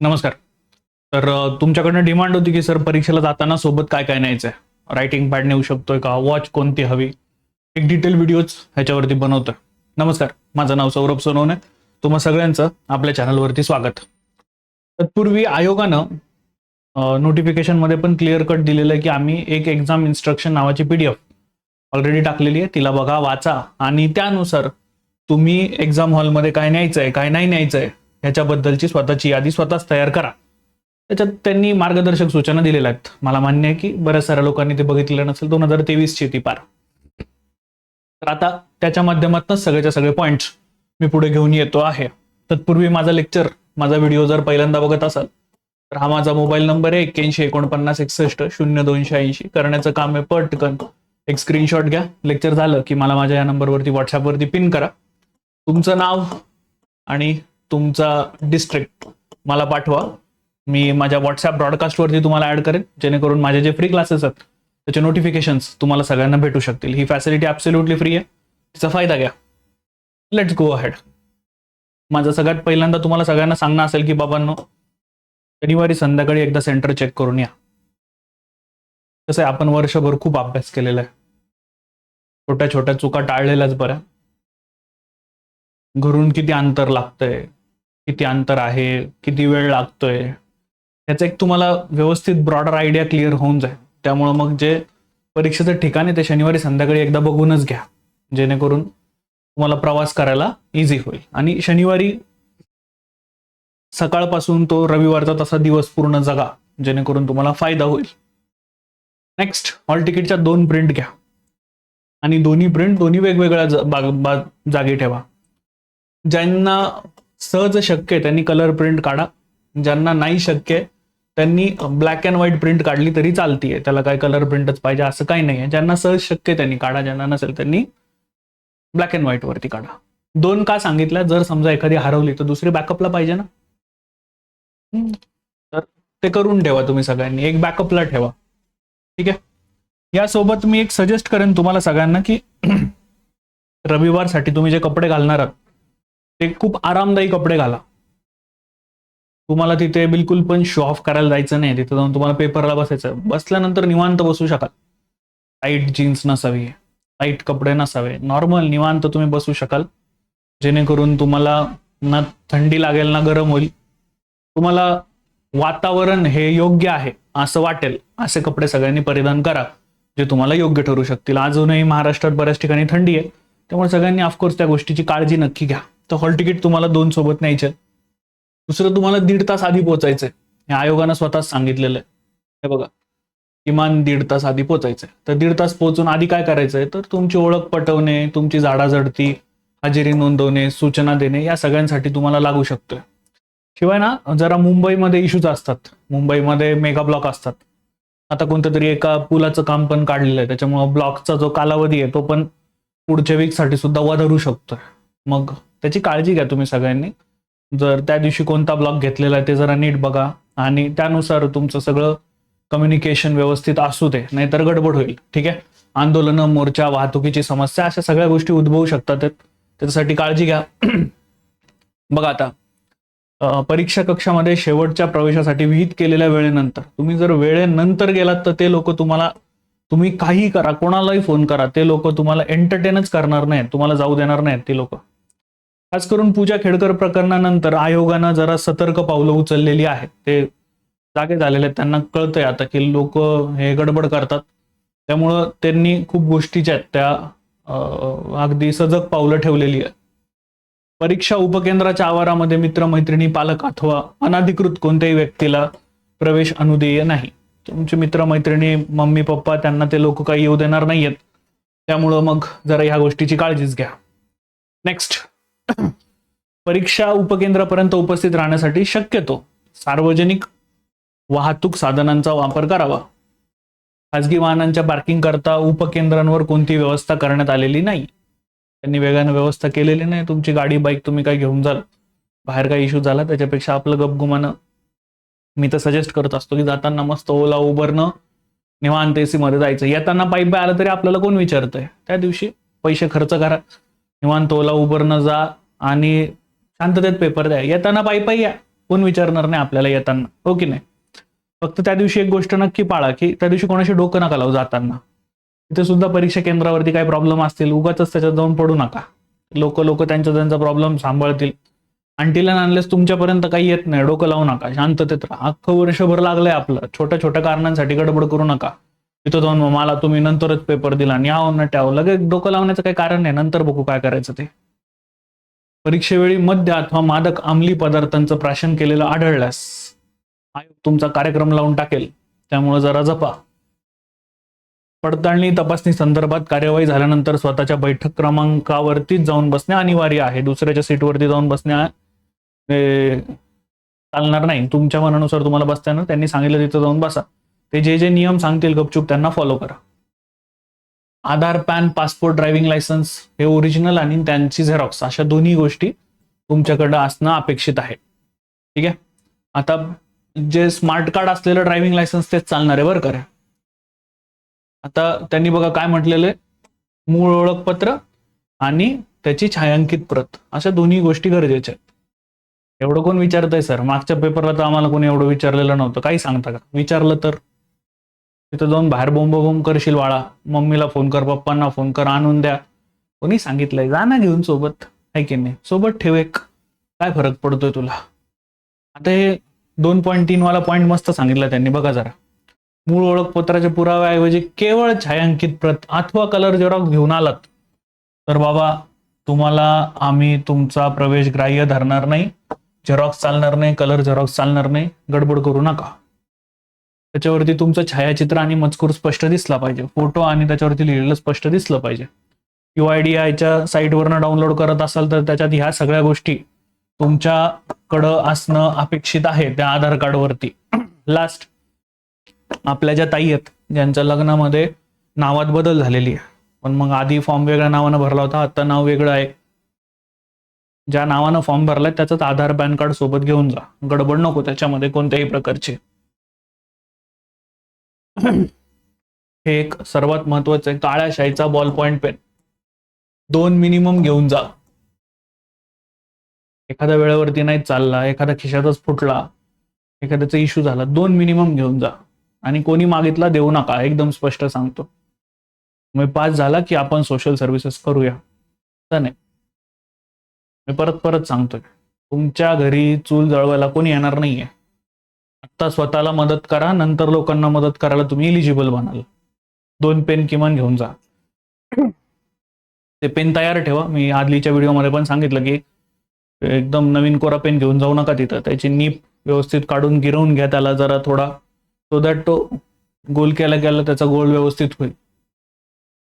नमस्कार. तर तुमच्याकडनं डिमांड होती की सर परीक्षेला जाताना सोबत काय काय न्यायचं आहे रायटिंग पॅड नेऊ शकतोय का? वॉच कोणती हवी? एक डिटेल व्हिडिओज ह्याच्यावरती बनवतोय. नमस्कार माझं नाव सौरभ सोनवणे. तुम्हा सगळ्यांचं आपल्या चॅनलवरती स्वागत. तत्पूर्वी आयोगानं नोटिफिकेशनमध्ये पण क्लिअर कट दिलेलं आहे की आम्ही एक एक्झाम इन्स्ट्रक्शन नावाची पी डी एफ ऑलरेडी टाकलेली आहे. तिला बघा वाचा आणि त्यानुसार तुम्ही एक्झाम हॉलमध्ये काय न्यायचं आहे काय नाही न्यायचं आहे ह्याच्याबद्दलची स्वतःची यादी स्वतःच तयार करा. त्याच्यात त्यांनी मार्गदर्शक सूचना दिलेल्या आहेत. मला मान्य आहे की बऱ्याच साऱ्या लोकांनी ते बघितलेलं नसेल. दोन हजार तेवीसची ती पार. तर आता त्याच्या माध्यमातनच सगळ्याच्या सगळे पॉईंट्स मी पुढे घेऊन येतो आहे. तत्पूर्वी माझा लेक्चर माझा व्हिडिओ जर पहिल्यांदा बघत असाल तर हा माझा मोबाईल नंबर आहे एक्क्याऐंशी एकोणपन्नास एकसष्ट शून्य दोनशे ऐंशी. करण्याचं काम आहे पटकन. एक स्क्रीनशॉट घ्या. लेक्चर झालं की मला माझ्या या नंबरवरती व्हॉट्सअपवरती पिन करा. तुमचं नाव आणि तुमचा डिस्ट्रिक्ट मला पाठवा. मी माझ्या व्हॉट्सअप ब्रॉडकास्टवरती तुम्हाला ऍड करेन. जेणेकरून माझे जे फ्री क्लासेस आहेत त्याचे नोटिफिकेशन्स तुम्हाला सगळ्यांना भेटू शकतील. ही फॅसिलिटी ॲब्सोल्युटली फ्री आहे. तिचा फायदा घ्या. लेट्स गो अहेड माझं सगळ्यात पहिल्यांदा तुम्हाला सगळ्यांना सांगणं असेल की बाबांनो शनिवारी संध्याकाळी एकदा सेंटर चेक करून या. कसं आहे आपण वर्षभर खूप अभ्यास केलेला आहे. छोट्या छोट्या चुका टाळलेल्याच बऱ्या. घरून किती अंतर लागतंय किती अंतर आहे किती वेळ लागतोय याचा एक तुम्हाला व्यवस्थित ब्रॉडर आयडिया क्लिअर होऊन जाईल. त्यामुळं मग जे परीक्षेचं ठिकाण आहे ते शनिवारी संध्याकाळी एकदा बघूनच घ्या. जेणेकरून तुम्हाला प्रवास करायला इझी होईल. आणि शनिवारी सकाळपासून तो रविवारचा तसा दिवस पूर्ण जगा जेणेकरून तुम्हाला फायदा होईल. नेक्स्ट हॉल तिकीटच्या दोन प्रिंट घ्या. आणि दोन्ही प्रिंट दोन्ही वेगवेगळ्या बाग- जागी ठेवा. ज्यांना सहज शक्य आहे त्यांनी कलर प्रिंट काढा. ज्यांना नाही शक्य आहे त्यांनी ब्लॅक अँड व्हाईट प्रिंट काढली तरी चालतीये. त्याला काय कलर प्रिंटच पाहिजे असं काही नाही आहे ज्यांना सहज शक्य त्यांनी काढा. ज्यांना नसेल त्यांनी ब्लॅक अँड व्हाईट वरती काढा. दोन का सांगितल्या? जर समजा एखादी हरवली तर दुसरी बॅकअपला पाहिजे ना? तर ते करून ठेवा तुम्ही सगळ्यांनी. एक बॅकअपला ठेवा. ठीक आहे? यासोबत मी एक सजेस्ट करेन तुम्हाला सगळ्यांना की रविवारसाठी तुम्ही जे कपडे घालणार आहात ते खूप आरामदायी कपडे घाला. तुम्हाला तिथे बिलकुल पण शो ऑफ करायला जायचं नाही. तिथे जाऊन तुम्हाला पेपरला बसायचं. बसल्यानंतर निवांत बसू शकाल. टाईट जीन्स नसावी. टाईट कपडे नसावे. नॉर्मल निवांत तुम्ही बसू शकाल. जेणेकरून तुम्हाला ना थंडी लागेल ना गरम होईल. तुम्हाला वातावरण हे योग्य आहे असं वाटेल. असे कपडे सगळ्यांनी परिधान करा जे तुम्हाला योग्य ठरू शकतील. अजूनही महाराष्ट्रात बऱ्याच ठिकाणी थंडी आहे. त्यामुळे सगळ्यांनी ऑफकोर्स त्या गोष्टीची काळजी नक्की घ्या. तर हॉल तिकीट तुम्हाला दोन सोबत न्यायचे. दुसरं तुम्हाला दीड तास आधी पोहोचायचंय. हे आयोगानं स्वतःच सांगितलेलं आहे. हे बघा. किमान दीड तास आधी पोचायचंय तर दीड तास पोहोचून आधी काय करायचंय? तर तुमची ओळख पटवणे तुमची झाडाझडती हजेरी नोंदवणे सूचना देणे या सगळ्यांसाठी तुम्हाला लागू शकतोय. शिवाय ना जरा मुंबईमध्ये इश्यूज असतात. मुंबईमध्ये मेगा ब्लॉक असतात. आता कोणत्या तरी एका पुलाचं काम पण काढलेलं आहे. त्याच्यामुळं ब्लॉकचा जो कालावधी आहे तो पण पुढच्या वीकसाठी सुद्धा वधारू शकतोय. मग त्याची काळजी घ्या तुम्ही सगळ्यांनी. जर त्या दिवशी कोणता ब्लॉक घेतलेला आहे ते जरा नीट बघा. आणि त्यानुसार तुमचं सगळं कम्युनिकेशन व्यवस्थित असू दे नाहीतर गडबड होईल. ठीक आहे? आंदोलनं मोर्चा वाहतुकीची समस्या अशा सगळ्या गोष्टी उद्भवू शकतात. त्याच्यासाठी काळजी घ्या. बघा आता. परीक्षा कक्षामध्ये शेवटच्या प्रवेशासाठी विहित केलेल्या वेळेनंतर. तुम्ही जर वेळेनंतर गेलात तर ते लोक तुम्हाला तुम्ही काही करा. कोणालाही फोन करा. ते लोक तुम्हाला एंटरटेनच करणार नाहीत. तुम्हाला जाऊ देणार नाहीत ते लोक. खास करून पूजा खेडकर प्रकरणानंतर आयोगानं जरा सतर्क पावलं उचललेली आहेत. ते जागे झालेले आहेत. त्यांना कळतंय आता की लोक हे गडबड करतात. त्यामुळं त्यांनी खूप गोष्टीच्या आहेत. त्या अगदी सजग पावलं ठेवलेली आहे परीक्षा उपकेंद्राच्या आवारामध्ये मित्रमैत्रिणी पालक अथवा अनाधिकृत कोणत्याही व्यक्तीला प्रवेश अनुदेय नाही. तुमचे मित्रमैत्रिणी मम्मी पप्पा त्यांना ते लोक काही येऊ देणार नाहीयेत. त्यामुळं मग जरा ह्या गोष्टीची काळजीच घ्या. नेक्स्ट परीक्षा उपकेंद्रापर्यंत उपस्थित राहण्यासाठी शक्यतो सार्वजनिक वाहतूक साधनांचा वापर करावा. खाजगी वाहनांच्या पार्किंग करता उपकेंद्रांवर कोणती व्यवस्था करण्यात आलेली नाही. त्यांनी वेगानं व्यवस्था केलेली नाही. तुमची गाडी बाईक तुम्ही काय घेऊन जाल? बाहेर काय इश्यू झाला त्याच्यापेक्षा आपलं गपगुमानं मी तर सजेस्ट करत असतो की जाताना मस्त ओला उबरनं निवांत एसी मध्ये जायचं. येताना पाईप बाय आलं तरी आपल्याला कोण विचारतंय? त्या दिवशी पैसे खर्च करा. निवांत ओला उबरनं जा आणि शांततेत पेपर द्या. येताना पायी पायी या. कोण विचारणार नाही आपल्याला येताना. हो की नाही? फक्त त्या दिवशी एक गोष्ट नक्की पाळा की त्या दिवशी कोणाशी डोकं नका लावू जाताना. तिथे सुद्धा परीक्षा केंद्रावरती काही प्रॉब्लेम असतील. उगाच त्याच्यात जाऊन पडू नका. लोक लोक त्यांचा त्यांचा प्रॉब्लेम सांभाळतील. आणटीला आणलेस तुमच्यापर्यंत काही येत नाही. डोकं लावू नका. शांततेत राहा. अख्खं वर्षभर लागलंय आपलं. छोट्या छोट्या कारणांसाठी गडबड करू नका. तिथं जाऊन मग मला तुम्ही नंतरच पेपर दिला. आणि यावं ना ट्यावं लगेच डोकं लावण्याचं काही कारण नाही. नंतर बघू काय करायचं ते. परीक्षेवेळी मद्य अथवा मादक अंमली पदार्थांचं प्राशन केलेलं आढळल्यास आयोग तुमचा कार्यक्रम लावून टाकेल. त्यामुळे जरा जपा. पडताळणी तपासणी संदर्भात कार्यवाही झाल्यानंतर स्वतःच्या बैठक क्रमांकावरतीच जाऊन बसणे अनिवार्य आहे. दुसऱ्याच्या सीटवरती जाऊन बसण्या चालणार नाही. तुमच्या मनानुसार तुम्हाला बसताना त्यांनी सांगितलं तिथं जाऊन बसा. ते जे जे नियम सांगतील गपचूप त्यांना फॉलो करा. Aadhaar PAN passport driving licence हे ओरिजिनल आणि त्यांची झेरॉक्स अशा दोन्ही गोष्टी तुमच्याकडं असणं अपेक्षित आहे. ठीक आहे? आता जे स्मार्ट कार्ड असलेलं ड्रायव्हिंग लायसन्स तेच चालणार आहे बरं का आता त्यांनी बघा काय म्हटलेलं आहे? मूळ ओळखपत्र आणि त्याची छायांकित प्रत. अशा दोन्ही गोष्टी गरजेच्या आहेत. एवढं कोण विचारतंय सर मागच्या पेपरला तर आम्हाला कोणी एवढं विचारलेलं नव्हतं. काही सांगता का? विचारलं तर. तिथं जाऊन बाहेर बोंब बोंब करशील वाळा मम्मीला फोन कर पप्पांना फोन कर आणून द्या. कोणी सांगितलंय? जा ना घेऊन सोबत. आहे की नाही? सोबत ठेव एक. काय फरक पडतोय तुला? आता हे दोन पॉईंट तीन वाला पॉईंट मस्त सांगितलं त्यांनी. बघा जरा. मूळ ओळखपत्राच्या पुराव्याऐवजी केवळ छायांकित प्रत अथवा कलर झेरॉक्स घेऊन आलात. तर बाबा तुम्हाला आम्ही तुमचा प्रवेश ग्राह्य धरणार नाही. झेरॉक्स चालणार नाही. कलर झेरॉक्स चालणार नाही. गडबड करू नका. त्याच्यावरती तुमचं छायाचित्र आणि मजकूर स्पष्ट दिसला पाहिजे. फोटो आणि त्याच्यावरती लिहिलेलं स्पष्ट दिसलं पाहिजे. यू आय डी आयच्या साईटवरनं डाउनलोड करत असाल तर त्याच्यात ह्या सगळ्या गोष्टी तुमच्याकडं असणं अपेक्षित आहे त्या आधार कार्डवरती. लास्ट आपल्या ज्या ताई आहेत ज्यांच्या लग्नामध्ये नावात बदल झालेली आहे. पण मग आधी फॉर्म वेगळ्या नावानं भरला होता आता नाव वेगळं आहे. ज्या नावानं फॉर्म भरलाय त्याचाच आधार पॅन कार्ड सोबत घेऊन जा. गडबड नको त्याच्यामध्ये कोणत्याही प्रकारची. हे एक सर्वात महत्वाचं आहे. काळ्या शाईचा बॉल पॉइंट पेन दोन मिनिमम घेऊन जा. एखाद्या वेळेवरती नाही चालला एखादा खिशातच फुटला एखाद्याचा इश्यू झाला दोन मिनिमम घेऊन जा. आणि कोणी मागितला देऊ नका एकदम स्पष्ट सांगतो. मग पास झाला की आपण सोशल सर्व्हिसेस करूया. तर नाही. मी परत परत सांगतोय. तुमच्या घरी चूल जळवायला कोणी येणार नाहीये. आता स्वतःला मदत करा नंतर लोकांना मदत करायला तुम्ही इलिजिबल बनाल. दोन पेन किमान घेऊन जा. ते पेन तयार ठेवा. मी आदलीच्या व्हिडिओमध्ये पण सांगितलं की एकदम नवीन कोरा पेन घेऊन जाऊ नका तिथं. त्याची नीप व्यवस्थित काढून गिरवून घ्या त्याला जरा थोडा सो दॅट तो गोल केला गेला त्याचा गोल व्यवस्थित होईल.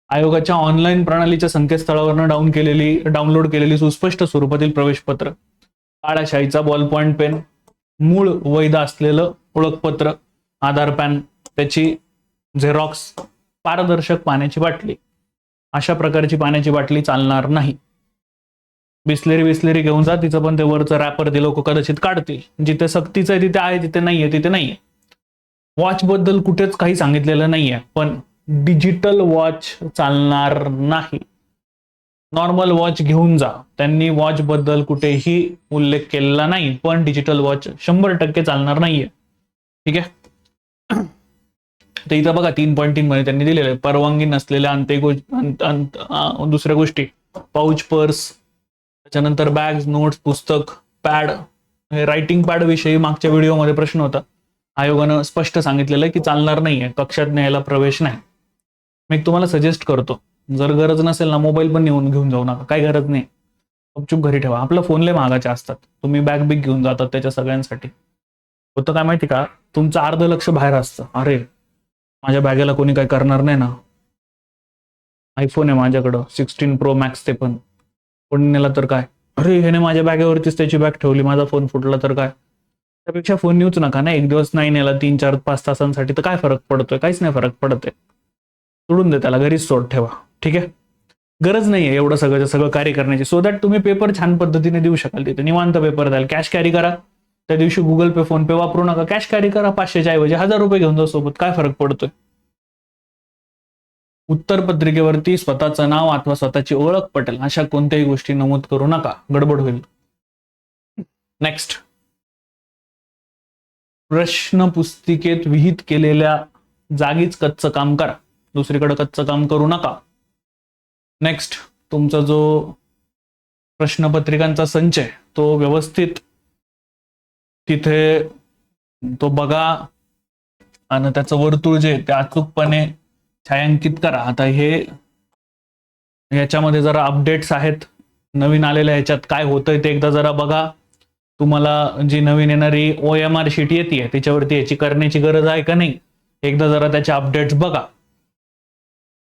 आयोगाच्या ऑनलाईन प्रणालीच्या संकेतस्थळावरनं डाऊन केलेली डाउनलोड केलेली सुस्पष्ट स्वरूपातील प्रवेशपत्र. काळाशाहीचा शाईचा बॉल पॉईंट पेन मूळ वैध असलेलं ओळखपत्र आधार पॅन त्याची झेरॉक्स पारदर्शक पाण्याची बाटली. अशा प्रकारची पाण्याची बाटली चालणार नाही. बिस्लेरी बिस्लेरी घेऊन जा तिचं पण ते वरचं रॅपर ते लोक कदाचित काढतील. जिथे सक्तीचं आहे तिथे आहे तिथे नाहीये तिथे नाहीये. वॉच बद्दल कुठेच काही सांगितलेलं नाहीये पण डिजिटल वॉच चालणार नाही. नॉर्मल वॉच घेऊन जा. त्यांनी वॉच बद्दल कुठेही उल्लेख केलेला नाही पण डिजिटल वॉच शंभर टक्के चालणार नाहीये. ठीक आहे? तर इथं बघा तीन पॉईंट तीन मध्ये त्यांनी दिलेलं आहे. परवानगी नसलेल्या अंते दुसऱ्या गोष्टी. पाऊच पर्स त्याच्यानंतर बॅग नोट्स पुस्तक पॅड रायटिंग पॅड विषयी मागच्या व्हिडिओमध्ये प्रश्न होता. आयोगानं स्पष्ट सांगितलेलं आहे की चालणार नाहीये. कक्षात न्यायला प्रवेश नाही. मी तुम्हाला सजेस्ट करतो. जर गरज नसेल ना मोबाईल पण नेऊन घेऊन जाऊ नका. काही गरज नाही. चुपचूप घरी ठेवा. आपलं फोन लय महागाचे असतात. तुम्ही बॅग बिग घेऊन जातात त्याच्या सगळ्यांसाठी. होतं काय माहिती का? तुमचं अर्ध लक्ष बाहेर असतं. अरे माझ्या बॅगेला कोणी काही करणार नाही ना. आयफोन आहे माझ्याकडं. सिक्स्टीन प्रो मॅक्स ते पण. कोणी नेला तर काय? अरे ह्याने माझ्या बॅगेवरतीच त्याची बॅग ठेवली. माझा फोन फुटला तर काय? त्यापेक्षा फोन नेऊच नका ना. एक दिवस नाही नेला तीन चार पाच तासांसाठी तर काय फरक पडतोय? काहीच नाही फरक पडत आहे सोडून दे त्याला. घरीच सोड ठेवा. ठीक आहे? गरज नाही आहे एवढं सगळं सगळं कार्य करण्याची. सो दॅट तुम्ही पेपर छान पद्धतीने देऊ शकाल तिथे. निवांत पेपर द्याल. कॅश कॅरी करा. त्या दिवशी गुगल पे फोन पे वापरू नका. कॅश कॅरी करा. पाचशेच्या ऐवजी हजार रुपये घेऊन जाऊ सोबत. काय फरक पडतोय? उत्तर पत्रिकेवरती स्वतःचं नाव अथवा स्वतःची ओळख पटेल. अशा कोणत्याही गोष्टी नमूद करू नका. गडबड होईल. नेक्स्ट प्रश्न पुस्तिकेत विहित केलेल्या जागीच कच्चं काम करा. दुसरीकडे कच्चं काम करू नका. नेक्स्ट तुमचा जो प्रश्नपत्रिकांचा संच आहे तो व्यवस्थित तिथे तो बघा आणि त्याचं वर्तुळ जे ते अचूकपणे छायांकित करा. आता हे याच्यामध्ये जरा अपडेट्स आहेत नवीन आलेल्या ह्याच्यात काय होतंय ते एकदा जरा बघा. तुम्हाला जी नवीन येणारी ओ एम आर शीट येते त्याच्यावरती याची करण्याची गरज आहे का नाही एकदा जरा त्याचे अपडेट्स बघा.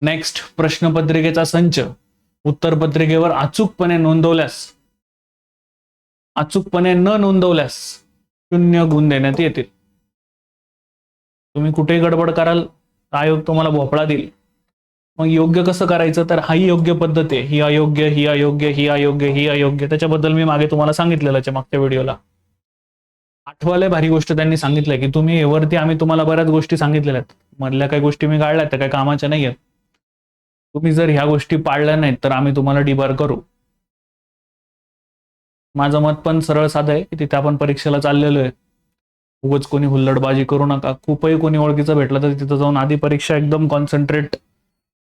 नेक्स्ट प्रश्नपत्रिकेचा संच. उत्तरपत्रिकेवर अचूकपणे नोंदवल्यास. अचूकपणे न नोंदवल्यास शून्य गुण देण्यात येतील. तुम्ही कुठेही गडबड कराल तर आयोग तुम्हाला भोपळा देईल. मग योग्य कसं करायचं? तर हाही योग्य पद्धत आहे. ही अयोग्य ही अयोग्य ही अयोग्य ही अयोग्य. त्याच्याबद्दल मी मागे तुम्हाला सांगितलेलं मागच्या व्हिडिओला. आठवाले भारी गोष्ट त्यांनी सांगितलंय की तुम्ही वरती आम्ही तुम्हाला बऱ्याच गोष्टी सांगितलेल्या आहेत. मधल्या काही गोष्टी मी गाळल्यात त्या काही कामाच्या नाही आहेत तुम्ही जर ह्या गोष्टी पाळल्या नाहीत तर आम्ही तुम्हाला डिबार करू. माझं मत पण सरळ साधं आहे की तिथे आपण परीक्षेला चाललेलो आहे. उगच कोणी हुल्लडबाजी करू नका. खूपही कोणी ओळखीचं भेटलं तर तिथं जाऊन आधी परीक्षा एकदम कॉन्सन्ट्रेट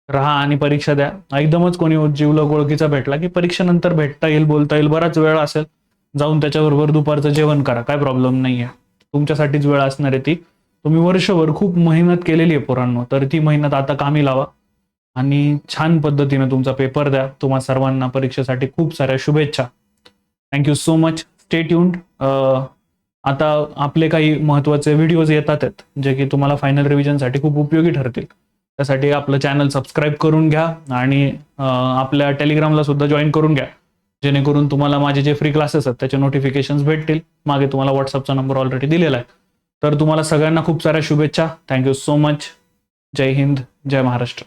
राहा आणि परीक्षा द्या. एकदमच कोणी जीवलग ओळखीचा भेटला की परीक्षेनंतर भेटता येईल बोलता येईल बराच वेळ असेल. जाऊन त्याच्याबरोबर दुपारचं जेवण करा काय प्रॉब्लेम नाही आहे तुमच्यासाठीच वेळ असणार आहे ती. तुम्ही वर्षभर खूप मेहनत केलेली आहे पोरांनो तर ती मेहनत आता कामी लावा. आणि छान पद्धतीने तुमचा पेपर द्या. तुम्हा सर्वांना परीक्षेसाठी खूप साऱ्या शुभेच्छा. Thank you so much stay tuned आता आपले काही महत्त्वाचे व्हिडिओज येतात आहेत जे की तुम्हाला फायनल रिव्हिजनसाठी खूप उपयोगी ठरतील. त्यासाठी आपलं चॅनल सबस्क्राईब करून घ्या आणि आपल्या टेलिग्रामला सुद्धा जॉईन करून घ्या. जेणेकरून तुम्हाला माझे जे फ्री क्लासेस आहेत त्याचे नोटिफिकेशन भेटतील. मागे तुम्हाला व्हॉट्सअपचा नंबर ऑलरेडी दिलेला आहे. तर तुम्हाला सगळ्यांना खूप साऱ्या शुभेच्छा. थँक्यू सो मच जय हिंद. जय महाराष्ट्र.